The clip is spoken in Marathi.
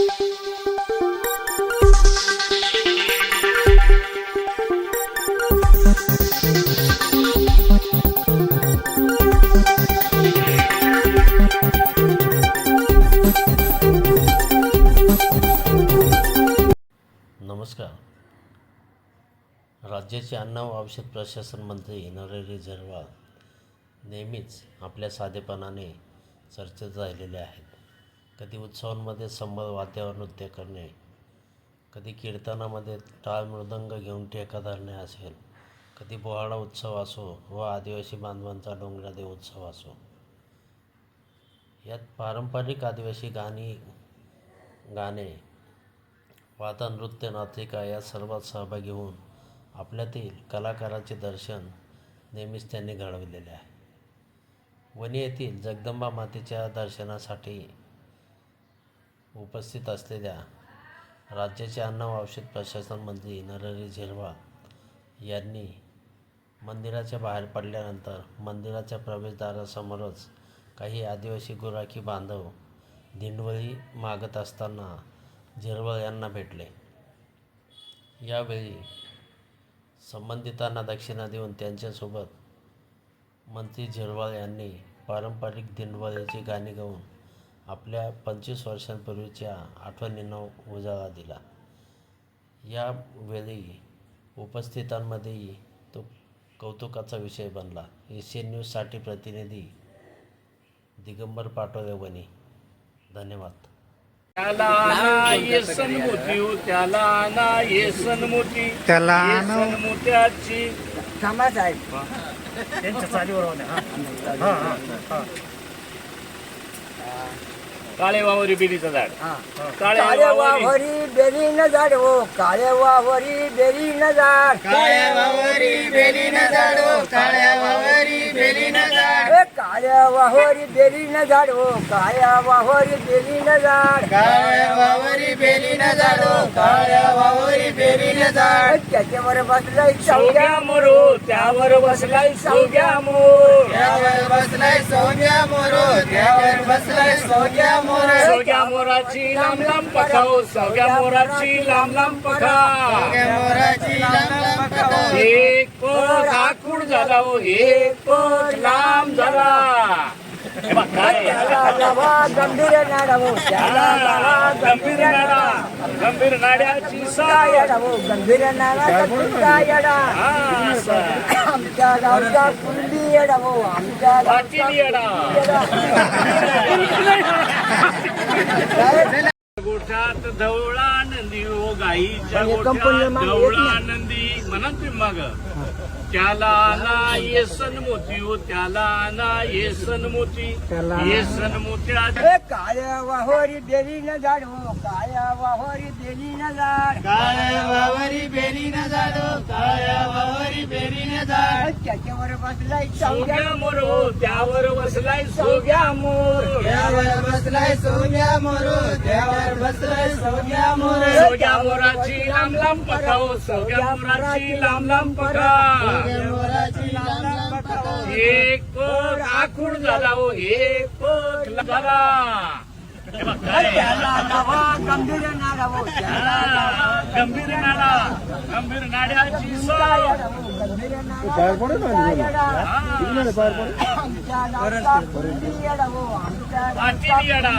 नमस्कार. राज्याचे अन्न व औषध प्रशासन मंत्री नरेंद्र झिरवाळ नेहमीच आपल्या साधेपणाने चर्चेत राहिलेले आहेत. कधी उत्सवांमध्ये संबल वाद्यावर नृत्य करणे कधी कीर्तनामध्ये टाळ मृदंग घेऊन ठेका धरणे असेल कधी बोहाडा उत्सव असो व आदिवासी बांधवांचा डोंगरादेव उत्सव असो. यात पारंपरिक आदिवासी गाणी गाणे वादा नृत्य नातिका या सर्वात सहभागी होऊन आपल्यातील कलाकाराचे दर्शन नेहमीच त्यांनी घडविलेले आहे. वणी येथील जगदंबा मातेच्या दर्शनासाठी उपस्थित असलेल्या राज्याचे अन्न व औषध प्रशासन मंत्री नरहरी झिरवाळ यांनी मंदिराच्या बाहेर पडल्यानंतर मंदिराच्या प्रवेशद्वारासमोरच काही आदिवासी गुराखी बांधव दिंडवळी मागत असताना झिरवळ यांना भेटले. यावेळी संबंधितांना दक्षिणा देऊन त्यांच्यासोबत मंत्री झिरवाळ यांनी पारंपरिक दिंडवळीची गाणी गाऊन आपल्या पंचवीस वर्षांपूर्वीच्या आठवणींना उजाळा दिला. यावेळी उपस्थितांमध्येही तो कौतुकाचा विषय बनला. एशियन न्यूजसाठी प्रतिनिधी दिगंबर पाटोळे वणी. धन्यवाद. त्याला ना ये सन्मुती हो, त्याला त्याला थांबा साहेब. त्यांच्या चालीवर हा. हा, हा, हा. काळे वावरी बेलीचं झाड. काळे काळे वावरी बेली न झाड हो. काळे वावरी बेली न झाड. काळ्या वावरी बेली न झाडो काळ्या वावरी बेली न झाड. ए, काळ्या वावरी बेली न झाड हो. काळ्या वावरी बेली न झाड. काळ्या वावरी झाडो काळ्या वावरी झाड त्याच्यावर बसलाय सोग्या मोरो त्यावर बसलाय सोग्या मोर. त्यावर बसलाय सोन्या मोरो त्यावर बसलाय सोन्या मोरो. सोग्या मोराची लांब लांब पखाव सोग्या मोराची लांब लांब पखाव मोराची लांब लांब. एक पग आखूड झाला हो एक पग लांब झाला. हे गंभीर हो गंभीर नाडा गंभीर नाड्याची साय हो गंभीर नाडा हा. आमच्या गावचा कुंडी येडा हो आमच्या गावचा येडा. गोठ्यात धवळा नंदी ओ गाईच्या गोठ्यात धवळा. नंदी म्हणा तुम्ही माग त्याला ना ये सनमोती ओ त्याला ना ये सनमोती. त्याला- ये सनमोत्या ए काळ्या वाहोरी बेली न झाड हो काळ्या वाहोरी बेली न झाड. काळ्या वावरी बेली न झाडो काळ्या वावरी बेली न झाड. त्याच्यावर बसलाय सोग्या चौघ्या मोरो. त्यावर बसलाय सोग्या मोर. त्यावर बसलाय सोन्या मोरो त्यावर बसलाय सोन्या मोरो. सोग्या मोराची लांब लांब पकाव सोग्या मोराची लांब लांब कथा. एक पग आखूड झाला हो एक पग झाला हे गंभीर नाडा गंभीर नाडा गंभीर नाड्याची काय साय येडा हो. गंभीर नाडा काय येडा हा, येडा.